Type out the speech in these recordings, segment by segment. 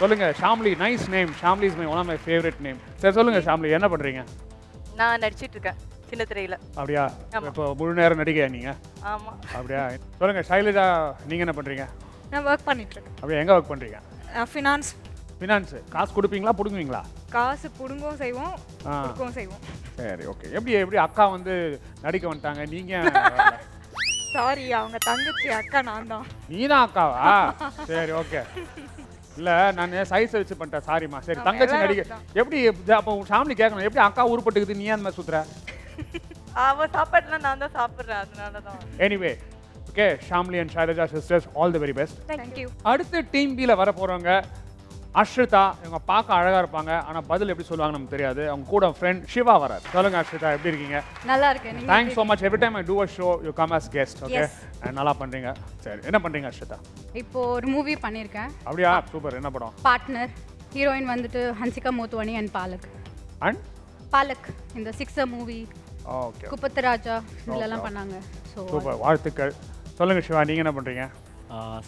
சொல்லுங்க Shamli nice name Shamli is my one of my favourite name சரி சொல்லுங்க ஷாம்லி என்ன பண்றீங்க? நான் நடிச்சிட்டு இருக்கேன் சின்ன திரையில. அப்படியா. இப்போ முழு நேரம் நடிகையா நீங்க? ஆமா. அப்படியா? சொல்லுங்க ஷைலஜா நீங்க என்ன பண்றீங்க? நான் ஒர்க் பண்ணிட்டு இருக்கேன். அப்படியா எங்க ஒர்க் பண்றீங்க? ஃபினான்ஸ் ஃபினான்ஸ் காசு கொடுப்பீங்களா பிடுங்குவீங்களா? காசு பிடுங்கவும் செய்வோம். கொடுக்கவும் செய்வோம். சரி ஓகே எப்படி எப்படி அக்கா வந்து நடிக்க வந்துட்டாங்க? நீங்க வரல. சாரி அவங்க தங்கச்சி அக்கா நான் தான். நீதான் அக்காவா? சரி ஓகே இல்ல நான் சைஸ் வச்சு பண்ணிட்டேன்? சாரிம்மா சரி தங்கச்சி நடிக்க எப்படி அப்போ உன் ஃபேமிலி கேட்கணும் எப்படி அக்கா உருப்பட்டுக்குது நீ அந்த மாதிரி சுத்துற? அவ சாப்பாடுலாம் நான் தான் சாப்பிடுறேன் அதனால தான் anyway okay Shamli and Shailaja sisters all the very best thank you அடுத்து டீம் பில வர போறவங்க அஷ்ரிதா இவங்க பார்க்க அழகா இருப்பாங்க. ஆனா பதில் எப்படி சொல்லுவாங்க நமக்கு தெரியாது. அவங்க கூட ஃப்ரெண்ட் சிவா வரார். சொல்லுங்க அஷ்ரிதா எப்படி இருக்கீங்க? நல்லா இருக்கேன். நீங்க thanks so much every time I do a show you come as guest okay Yes. நல்லா பண்றீங்க. சரி என்ன பண்றீங்க அஷ்ரிதா இப்போ ஒரு மூவி பண்ணியிருக்கேன். அப்படியா? சூப்பர். என்ன படம்? பார்ட்னர் ஹீரோயின் வந்துட்டு ஹன்சிகா மோத்வானி அண்ட் பாலக் அண்ட் பாலக் இந்த sixer movie okay Kuppathu Raja இதுலலாம் பண்ணாங்க. So super. வாழ்த்துக்கள். சொல்லுங்க சிவா நீங்க என்ன பண்றீங்க?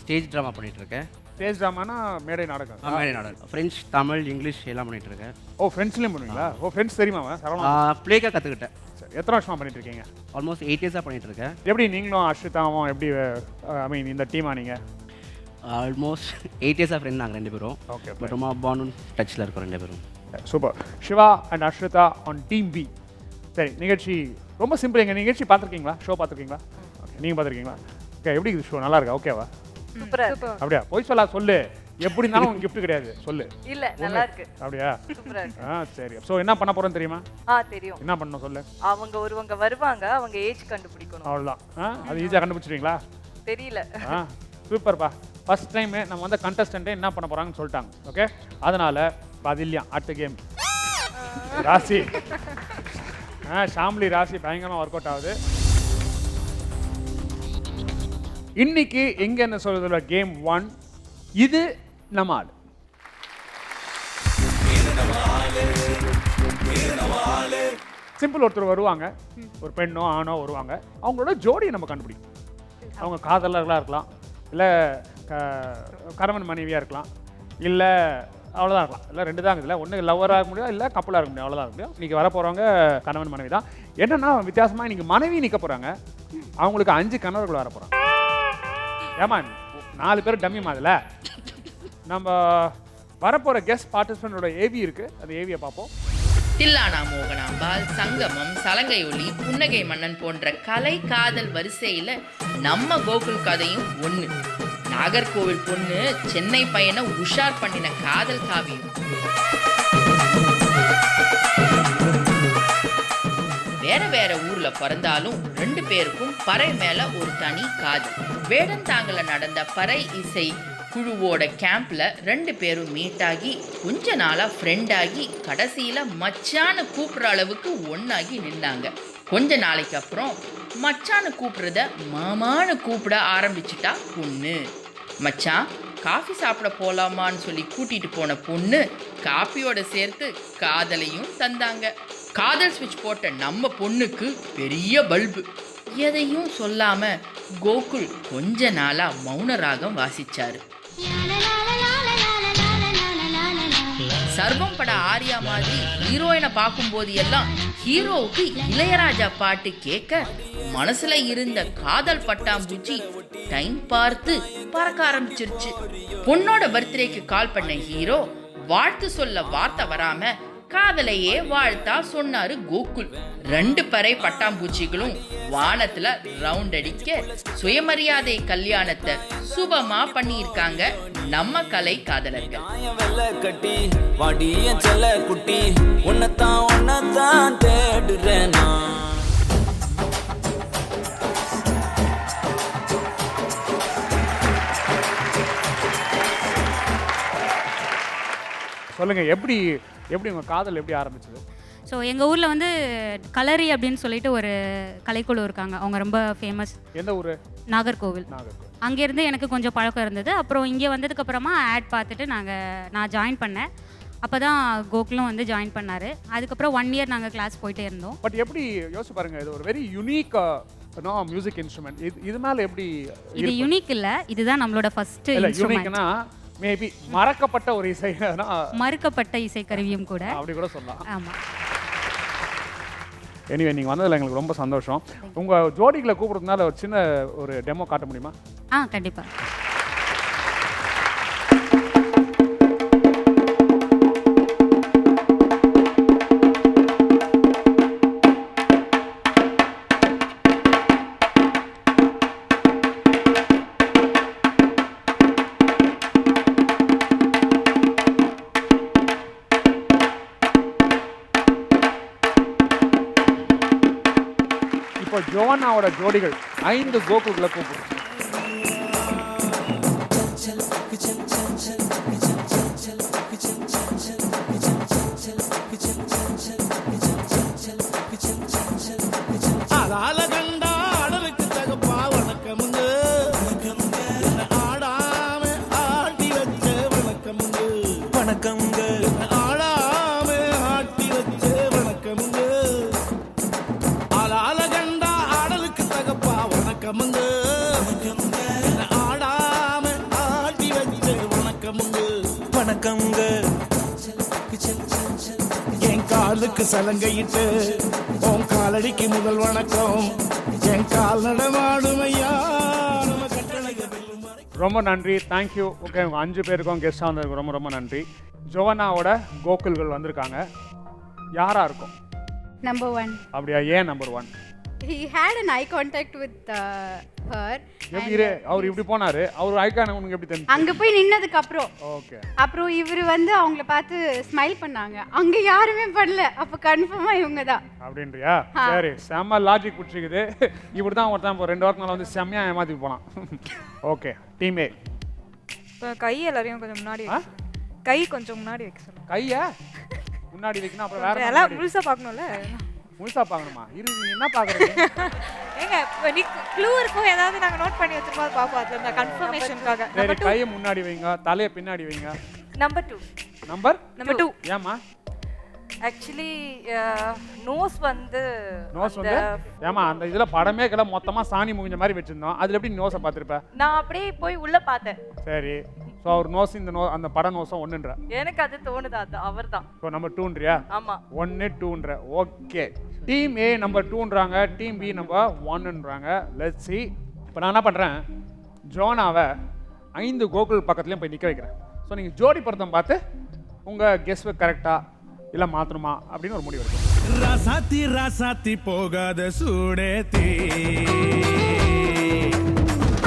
ஸ்டேஜ் ட்ராமா பண்ணிட்டு இருக்கேன். ஸ்டேஜ் ட்ராமானா மேடை நாடகம். மேரி நாடகம். ஃப்ரெஞ்ச் தமிழ் இங்கிலீஷ் எல்லாம் பண்ணிட்டு இருக்கேன் ஓ ஃப்ரெண்ட்ஸ்லேயும் பண்ணுவீங்களா? ஓ ஃப்ரெண்ட்ஸ் தெரியுமா சரவணா? ப்ளேக்காக கற்றுக்கிட்டேன் சரி எத்தனை வருஷமா பண்ணிட்டு இருக்கீங்க ஆல்மோஸ்ட் எயிட் இயர்ஸாக பண்ணிட்டு இருக்கேன் எப்படி நீங்களும் அஷ்ரிதாவும் எப்படி ஐ மீன் இந்த டீமா நீங்க? ஆல்மோஸ்ட் எயிட் இயர்ஸாக ஃப்ரெண்ட் நாங்கள் ரெண்டு பேரும். ஓகே பட் ரொம்ப பாண்டும் டச்சில் இருக்கோம் ரெண்டு பேரும். Super Siva and Ashritha on team B சரி நிகழ்ச்சி ரொம்ப சிம்பிள் எங்கள் நிகழ்ச்சி பார்த்துருக்கீங்களா? ஷோ பார்த்துருக்கீங்களா? ஓகே நீங்கள் பார்த்துருக்கீங்களா? ஓகே எப்படி ஷோ நல்லா இருக்கா? ஓகேவா சூப்பரா இருக்கு. அப்படியா? போய் சொல்லா சொல்லு. எப்படி இருந்தாலும் உங்க gift கிடையாது. சொல்லு. இல்ல நல்லா இருக்கு. அப்படியா? சூப்பரா இருக்கு. ஆ சரி. ஸோ என்ன பண்ண போறோம்னு தெரியுமா? ஆ தெரியும். என்ன பண்ணணும் சொல்லு. அவங்க ஒருவங்க வருவாங்க அவங்க ஏஜ் கண்டுபிடிக்கணும். அவ்வளோதான் ஆ அது ஈஸியாக கண்டுபிடிச்சிடுவீங்களா? தெரியல. ஆ சூப்பர்ப்பா. ஃபர்ஸ்ட் டைம் நம்ம வந்து கண்டஸ்டன்ட்டே என்ன பண்ண போறாங்கன்னு சொல்லிட்டாங்க. ஓகே அதனால பதில்லையா அடுத்த கேம் ராசி. ஆ ஷாம்லி ராசி பயங்கரமாக ஒர்க் அவுட் ஆகுது. இன்னைக்கு எங்க என்ன சொல்றதுல கேம் ஒன் இது நம்ம ஆள். சிம்பிள் ஒருத்தர் வருவாங்க. ஒரு பெண்ணோ ஆணோ வருவாங்க. அவங்களோட ஜோடியை நம்ம கண்டுபிடிக்கும். அவங்க காதலர்களாக இருக்கலாம். இல்லை கணவன் மனைவியாக இருக்கலாம். இல்லை அவ்வளோதான் இருக்கலாம். இல்லை ரெண்டு தான் இருக்குல்ல ஒன்று லவ்வராக இருக்க முடியும் இல்லை கப்பலாக இருக்க முடியும். அவ்வளோதான் இருக்க முடியும். இன்றைக்கி வர போகிறவங்க கணவன் மனைவி தான் என்னென்னா வித்தியாசமாக இன்றைக்கி மனைவி நிற்க போகிறாங்க அவங்களுக்கு அஞ்சு கணவர்கள் வர போகிறாங்க ஏமா நாலு பேர் டம்மி மாதிரில நம்ம வரப்போகிற கெஸ்ட் பார்ட்டிசிபெண்டோட ஏவி இருக்குது அந்த ஏவியை பார்ப்போம். தில்லானா மோகனாம்பாள் சங்கமம் சலங்கை ஒளி புன்னகை மன்னன் போன்ற கலை காதல் வரிசையில் நம்ம கோகுல் கதையும் ஒன்று நாகர்கோவில் பொண்ணு சென்னை பையனை உஷார் பண்ணின காதல் காவியம். வேற வேற ஊர்ல பிறந்தாலும் ரெண்டு பேருக்கும் பறை மேல ஒரு தனி காது. வேடந்தாங்கல நடந்த பறை இசை குழுவோட கேம்ப்ல ரெண்டு பேரும் மீட் ஆகி கொஞ்ச நாளா ஃப்ரெண்ட் ஆகி கடைசியில மச்சான்னு கூப்பிடுற அளவுக்கு ஒன்னாகி நின்னாங்க. கொஞ்ச நாளைக்கு அப்புறம் மச்சான்னு கூப்பிடுறத மாமான்னு கூப்பிட ஆரம்பிச்சிட்டா பொண்ணு. மச்சான் காஃபி சாப்பிட போலாமான்னு சொல்லி கூட்டிட்டு போன பொண்ணு காஃபியோட சேர்த்து காதலையும் தந்தாங்க. காதல் ஸ்விட்ச் போட்ட நம்ம பொண்ணுக்கு பெரிய பல்பு எதையும் சொல்லாம கோகுல் கொஞ்ச நாளா மௌன ராகம் வாசிச்சாரு. சர்வம் பட ஆரியா மாதிரி ஹீரோயினை பார்க்கும்போது எல்லாம் ஹீரோவுக்கு இளையராஜா பாட்டு கேட்க மனசுல இருந்த காதல் பட்டாம்பூச்சி டைம் பார்த்து பறக்க ஆரம்பிச்சிருச்சு. பொண்ணோட பர்த்டேக்கு கால் பண்ண ஹீரோ வாழ்த்து சொல்ல வார்த்தை வராம காதலையே வாழ்த்தா சொன்னாரு கோகுல். ரெண்டு பறை பட்டாம்பூச்சிகளும் வானத்துல ரவுண்ட் அடிக்க சுயமரியாதை கல்யாணத்தை சுபமா பண்ணியிருக்காங்க நம்ம கலை காதலர்கள். கட்டி உன்னைத்தான் உன்னைத்தான் தேடுறேன் நான். சொல்லுங்க எப்படி எப்படி உங்க காதல் எப்படி ஆரம்பிச்சது? ஸோ எங்கள் ஊரில் வந்து கலரி அப்படின்னு சொல்லிட்டு ஒரு கலைக்குழு இருக்காங்க. அவங்க ரொம்ப ஃபேமஸ் எந்த ஊரு? நாகர்கோவில். நாகர்கோவில். அங்கேருந்து எனக்கு கொஞ்சம் பழக்கம் இருந்தது. அப்புறம் இங்கே வந்ததுக்கப்புறமா ஆட் பார்த்துட்டு நாங்கள் நான் ஜாயின் பண்ணேன். அப்போ தான் கோகுலும் வந்து ஜாயின் பண்ணார். அதுக்கப்புறம் ஒன் இயர் நாங்கள் கிளாஸ் போயிட்டே இருந்தோம். பட் எப்படி யோசிச்சு பாருங்க இது ஒரு very unique no music instrument இது இது மேல எப்படி இது யூனிக் இல்லை இதுதான் நம்மளோட ஃபர்ஸ்ட் இல்ல இன்ஸ்ட்ருமெண்ட் யூனிக்னா மேபி மறக்கப்பட்ட ஒரு இசைனா மறுக்கப்பட்ட இசைக்கருவியும் கூட. அப்படி கூட சொல்லலாம். ஆமாம் எனிவே நீங்கள் வந்ததில் எங்களுக்கு ரொம்ப சந்தோஷம். உங்கள் ஜோடிகளை கூப்பிடுறதுனால ஒரு சின்ன ஒரு டெமோ காட்ட முடியுமா? ஆ கண்டிப்பாக இப்போ ஜோனாவோட ஜோடிகள் ஐந்து கோகுல்களை கூப்பிடுறோம் you. வணக்கமுங்க ஆடாம ஆட்டி வச்ச வணக்கமுங்க. வணக்கமுங்க என் காலுக்கு சலங்கையிட்டு உன் காலடிக்கு முதல் வணக்கம். என் கால் நடமாடும் ஐயா. நம்ம கட்டளைய வெல்லும் வரை. ரொம்ப நன்றி. தேங்க்யூ ஓகே உங்கள் அஞ்சு பேருக்கும் கெஸ்டாக வந்ததுக்கு ரொம்ப ரொம்ப நன்றி. ஜோனாவோட கோகுல்கள் வந்திருக்காங்க. யாராக இருக்கும்? நம்பர் ஒன் அப்படியா? ஏன் number one he had an eye contact with her எப்படி இரு அவர் இப்படி போனார் அவர் ஐக்கான உனக்கு எப்படி தெரிஞ்சு? அங்கே போய் நின்னதுக்கு அப்புறம் ஓகே அப்புறம் இவர் வந்து அவங்கள பார்த்து ஸ்மைல் பண்ணாங்க. அங்கே யாருமே பண்ணல அப்போ கன்ஃபார்மாக இவங்க தான். அப்படின்றியா? சரி செம்ம லாஜிக் பிடிச்சிக்குது. இப்படி தான் ஒருத்தன் இப்போ ரெண்டு வாரத்துக்கு மேலே வந்து செம்மையாக ஏமாத்தி போனான். ஓகே டீமே இப்போ கை எல்லாரையும் கொஞ்சம் முன்னாடி. கை கொஞ்சம் முன்னாடி வைக்க சொல்லுங்க கையை? முன்னாடி வைக்கணும் அப்புறம் வேற எல்லாம். முழுசா பார்க்கணும்ல? முழுசா பார்க்கணுமா? இரு நீ என்ன பார்க்குறீங்க ஏங்க இப்போ நீ க்ளூ இருக்கும் ஏதாவது நாங்க நோட் பண்ணி வச்சிருப்போம் பார்ப்போம் அதுல இந்த கன்ஃபர்மேஷனுக்காக சரி கையை முன்னாடி வைங்க தலையை பின்னாடி வைங்க. Number two number number two ஏமா ஆக்சுவலி நோஸ் வந்து நோஸ் வந்து? ஏமா அந்த இதுல படமே கிள மொத்தமா சாணி முகிஞ்ச மாதிரி வச்சிருந்தோம். அதுல எப்படி நோஸை பார்த்திருப்ப? நான் அப்படியே போய் உள்ள பார்த்தேன். சரி. ஸோ அவர் நோஸ் இந்த நோ அந்த பட நோஸும் ஒன்றுன்ற எனக்கு அது தோணுது அது அவர்தான். ஸோ நம்பர் டூன்றியா ஆமா. ஒன்று டூன்ற ஓகே டீம் ஏ நம்பர் டூன்றாங்க டீம் பி நம்பர் ஒன்னுன்றாங்க லெட் சி இப்போ நான் என்ன பண்ணுறேன் ஜோனாவை ஐந்து கோகுல் பக்கத்துலேயும் போய் நிற்க வைக்கிறேன். ஸோ நீங்கள் ஜோடி பொருத்தம் பார்த்து உங்கள் கெஸ்ட் கரெக்டா இல்லை மாற்றணுமா அப்படின்னு ஒரு முடிவு எடுக்கும் ராசாத்தி ராசாத்தி போகாத சூடேத்தி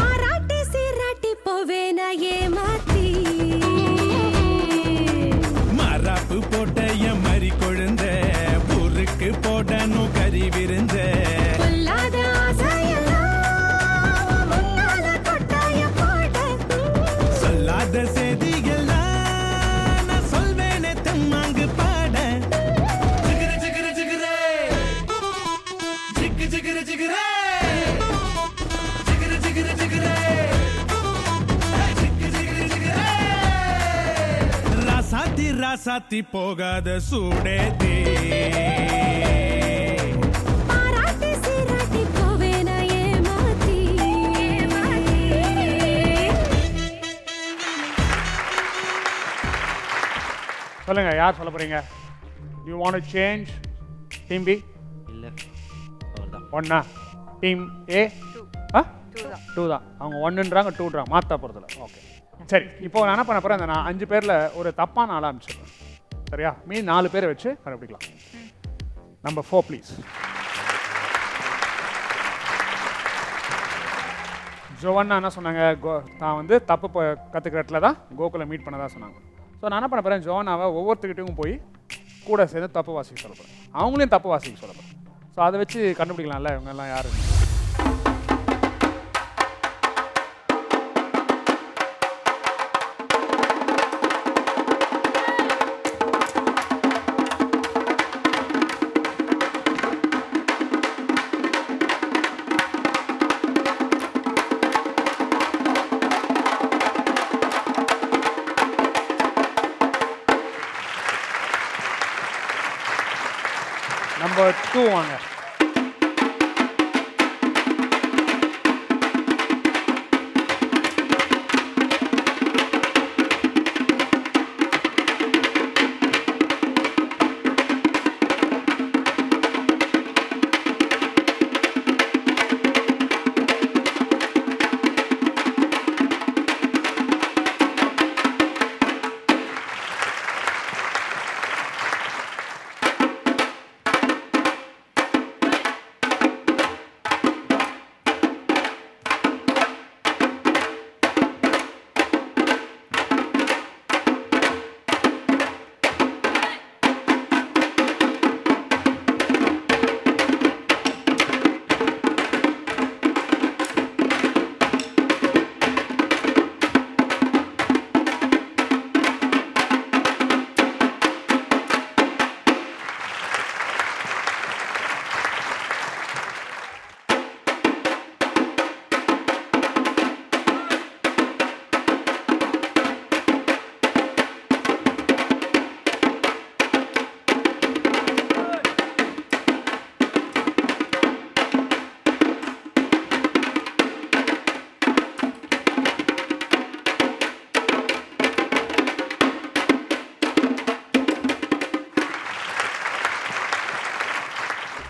ஆராட்டி சீராட்டி போவேன ஏமாத்தி ராசாத்தி போகாத போவேன ஏமாத்தி சொல்லுங்க யார் சொல்ல போறீங்க? You want change team B இல்லை. ஒன்னா. Team A ah? டூ தான். அவங்க ஒன்றுன்றாங்க டூன்றாங்க மாற்றா போகிறதுல ஓகே சரி இப்போ நான் என்ன பண்ண போகிறேன் அந்த நான் அஞ்சு பேரில் ஒரு தப்பான ஆளாக அமைச்சிடுறேன் சரியா? மீன் நாலு பேரை வச்சு கண்டுபிடிக்கலாம் நம்பர் ஃபோர் ப்ளீஸ் ஜோவன்னா என்ன சொன்னாங்க? கோ தான் வந்து தப்பு ப கற்றுக்கிற இடத்துல தான் கோகுலை மீட் பண்ணதாக சொன்னாங்க. ஸோ நான் என்ன பண்ண போகிறேன் ஜோனாவை ஒவ்வொருத்தர்கிட்டையும் போய் கூட சேர்ந்து தப்பு வாசிக்க சொல்ல போகிறேன் அவங்களையும் தப்பு வாசிக்க சொல்ல போகிறேன் ஸோ அதை வச்சு கண்டுபிடிக்கலாம்ல? இவங்கெல்லாம் யாருன்னு யாரு நம்பர் டூ வாங்க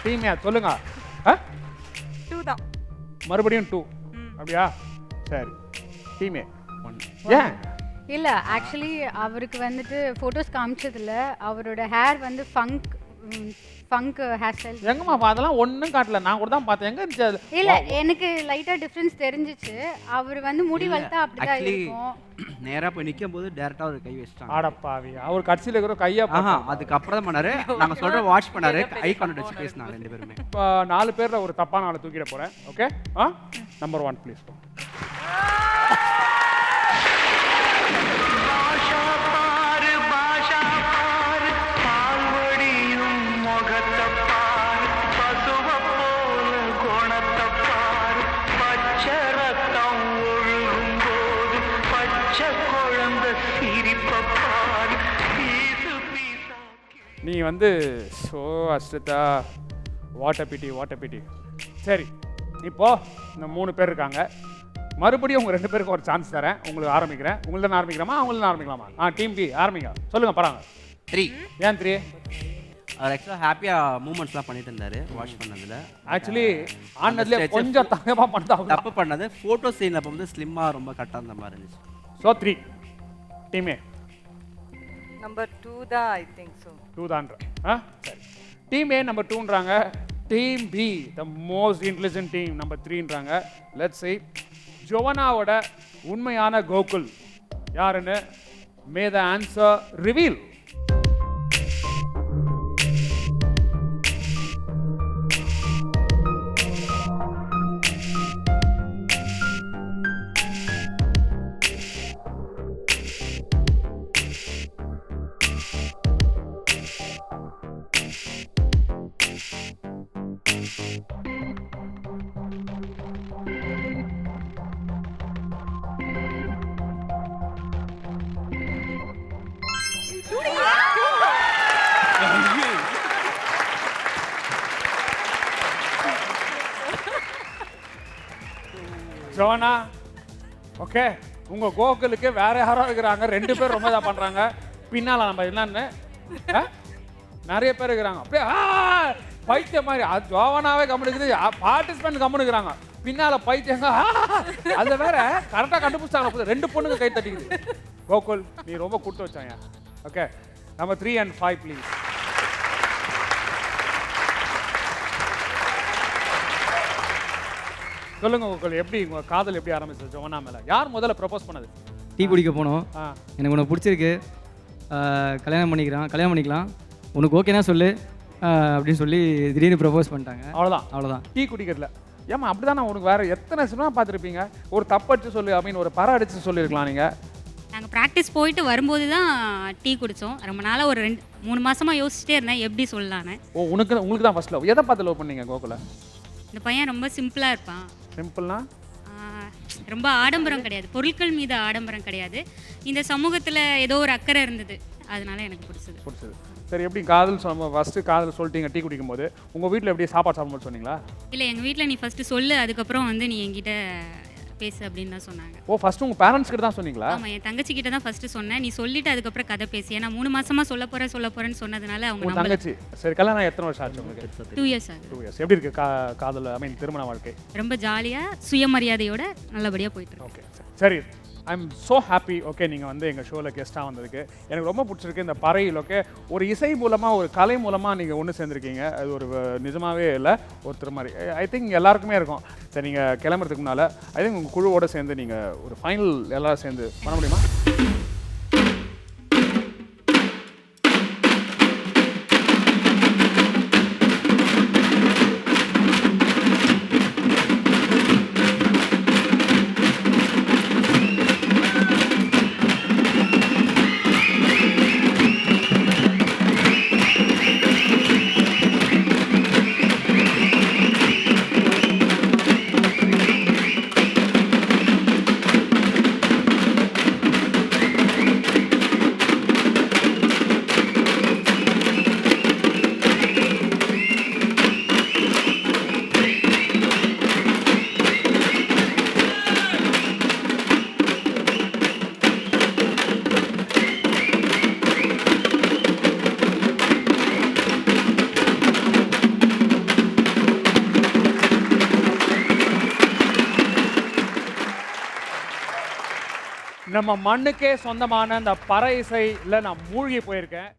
டீமே சொல்லுங்க. ஆ? டூ தான். மறுபடியும் டூ. அப்படியா? சரி. டீமே ஒன் ஏன்? இல்ல ஆக்சுவலி அவருக்கு வந்துட்டு ஃபோட்டோஸ் காமிச்சதுல அவரோட ஹேர் வந்து ஃபங்க் ஃபங்க் ஹேர் ஸ்டைல் எங்கம்மா பா- அதெல்லாம் ஒன்றும் காட்டல. நான் கூட தான் பார்த்தேன். எங்க இருந்துச்சு அது? இல்ல எனக்கு லைட்டா டிஃபரன்ஸ் தெரிஞ்சிச்சு. அவர் வந்து முடி வளர்த்தா அப்படிதான் ஆக்சுவலி இருக்கும். நேராக போய் நிற்கும் போது டேரெக்டாக ஒரு கை வச்சிட்டாங்க. ஆடப்பாவி அவர் கட்சியில் இருக்கிற கையை ஆஹா அதுக்கப்புறம் தான் பண்ணாரு. நாங்கள் சொல்கிற வாட்ச் பண்ணாரு. ஐ கான்டாக்ட் வச்சு பேசினாங்க ரெண்டு பேருமே. இப்போ நாலு பேர்ல ஒரு தப்பான ஆளை தூக்கிட போறேன். Okay ah? Number one please வந்து so Ashritha what a pity what a பிட்டி சரி இப்போ இந்த மூணு பேர் இருக்காங்க. மறுபடியும் உங்க ரெண்டு பேருக்கு ஒரு சான்ஸ் தரேன். உங்களுக்கு ஆரம்பிக்கிறேன். உங்களுக்கு ஆரம்பிக்கிறோமா? அவங்களுக்கு ஆரம்பிக்கலாமா? ஆ டீம் பி ஆரம்பிங்க. சொல்லுங்க பராங்க த்ரீ ஏன் த்ரீ அவர் ஆக்சுவலாக ஹாப்பியாக மூமெண்ட்ஸ்லாம் பண்ணிட்டு இருந்தாரு வாட்ச் பண்ணதில். ஆக்சுவலி stage- கொஞ்சம் தங்கமாக பண்ணிட்டாங்க தப்பு பண்ணது. ஃபோட்டோ சீன் அப்போ வந்து ஸ்லிம்மாக ரொம்ப கட்டாக இருந்த மாதிரி இருந்துச்சு. ஸோ த்ரீ டீமே நம்பர் டூ தான் ஐ திங்க் ஸோ டூ தான்ற. ஆ? சரி team A number டூன்றாங்க team B the most intelligent team number த்ரீன்றாங்க let's see ஜோவனாவோட உண்மையான கோகுல் யாருன்னு? May the answer reveal Jona okay உங்க கோகுலுக்கு வேற யாரோ இருக்கிறாங்க. ரெண்டு பேர் ரொம்ப இதாக பண்றாங்க. பின்னால நம்ம என்னன்னு நிறைய பேர் இருக்கிறாங்க. அப்படியே பைத்திய பைத்தியம் மாதிரி. அது ஜோவனாவே கம்முனுக்குது. பார்ட்டிசிபெண்ட் கம்முனுக்குறாங்க. பின்னால பைத்தியங்க ஆ! வேற கரெக்டாக கண்டுபிடிச்சாங்க ரெண்டு பொண்ணுங்க கை தட்டிக்குது. கோகுல் நீ ரொம்ப கொடுத்து வச்சாங்க ஓகே நம்ம த்ரீ அண்ட் ஃபைவ் ப்ளீஸ் சொல்லுங்க கோகுல் எப்படி உங்க காதல் எப்படி ஆரம்பிச்சது ஜோவனா மேல? யார் முதல்ல ப்ரப்போஸ் பண்ணது? டீ குடிக்க போனோம். ஆ. எனக்கு உன்னை பிடிச்சிருக்கு. ஆஹ் கல்யாணம் பண்ணிக்கிறான் கல்யாணம் பண்ணிக்கலாம். உனக்கு ஓகேனா சொல்லு. ஆஹ் அப்படின்னு சொல்லி திடீர்னு ப்ரப்போஸ் பண்ணிட்டாங்க. அவ்வளோதான் அவ்வளோதான் டீ குடிக்கிறதுல. ஏமா அப்படிதானே உனக்கு வேற எத்தனை சினிமா பார்த்துருப்பீங்க? ஒரு தப்படிச்சு சொல்லு அப்படின்னு ஒரு பற அடிச்சு சொல்லியிருக்கலாம் நீங்க. நாங்கள் ப்ராக்டிஸ் போயிட்டு வரும்போது தான் டீ குடித்தோம் ரொம்ப நாளாக ஒரு ரெண்டு மூணு மாசமா யோசிச்சிட்டே இருந்தேன் எப்படி சொல்லலான்னு ஓ உனக்கு உங்களுக்கு தான் ஃபர்ஸ்ட் லவ் எதை பார்த்து லவ் பண்ணீங்க கோகுல? இந்த பையன் ரொம்ப சிம்பிளாக இருப்பான். சிம்பிள்னா? ரொம்ப ஆடம்பரம் கிடையாது. பொருட்கள் மீது ஆடம்பரம் கிடையாது. இந்த சமூகத்தில் ஏதோ ஒரு அக்கறை இருந்தது. அதனால எனக்கு பிடிச்சது. பிடிச்சது. சரி எப்படி காதல் சொன்ன ஃபர்ஸ்ட் காதல் சொல்லிட்டீங்க டீ குடிக்கும் போது உங்க வீட்டில் எப்படி சாப்பாடு சாப்பிடும்போது சொன்னீங்களா? இல்லை எங்கள் வீட்டில் நீ ஃபஸ்ட்டு சொல்லு அதுக்கப்புறம் வந்து நீ என்கிட்ட பேசு அப்படின்னு தான் சொன்னாங்க. ஓ ஃபர்ஸ்ட் உங்க பேரண்ட்ஸ் கிட்ட தான் சொன்னீங்களா? ஆமாம் என் தங்கச்சி கிட்ட தான் ஃபஸ்ட்டு சொன்னேன். நீ சொல்லிட்டு அதுக்கப்புறம் கதை பேசி. ஏன்னா மூணு மாசமா சொல்ல போகிறேன் சொல்ல போகிறேன்னு சொன்னதுனால அவங்க உங்க நம்பல. தங்கச்சி. சரி கல்யாணம் எத்தனை வருஷம் ஆச்சு உங்களுக்கு? டூ இயர்ஸ் ஆகுது. டூ இயர்ஸ் எப்படி இருக்கு கா காதல் ஐ மீன் திருமண வாழ்க்கை? ரொம்ப ஜாலியாக சுயமரியாதையோட நல்லபடியாக போயிட்டு இருக்கு. ஓகே சரி. I am so happy okay நீங்கள் வந்து எங்கள் ஷோவில் கெஸ்ட்டாக வந்ததுக்கு. எனக்கு ரொம்ப பிடிச்சிருக்கு இந்த பறையில் ஓகே ஒரு இசை மூலமாக ஒரு கலை மூலமாக நீங்கள் ஒன்று சேர்ந்துருக்கீங்க. அது ஒரு நிஜமாகவே இல்லை ஒருத்தர் மாதிரி. ஐ திங்க் எல்லாருக்குமே இருக்கும். சரி நீங்கள் கிளம்புறதுக்கு முன்னால் ஐ திங்க் உங்கள் குழுவோடு சேர்ந்து நீங்கள் ஒரு ஃபைனல் எல்லோரும் சேர்ந்து பண்ண முடியுமா? நம்ம மண்ணுக்கே சொந்தமான அந்த பறை இசையில் நான் மூழ்கி போயிருக்கேன்.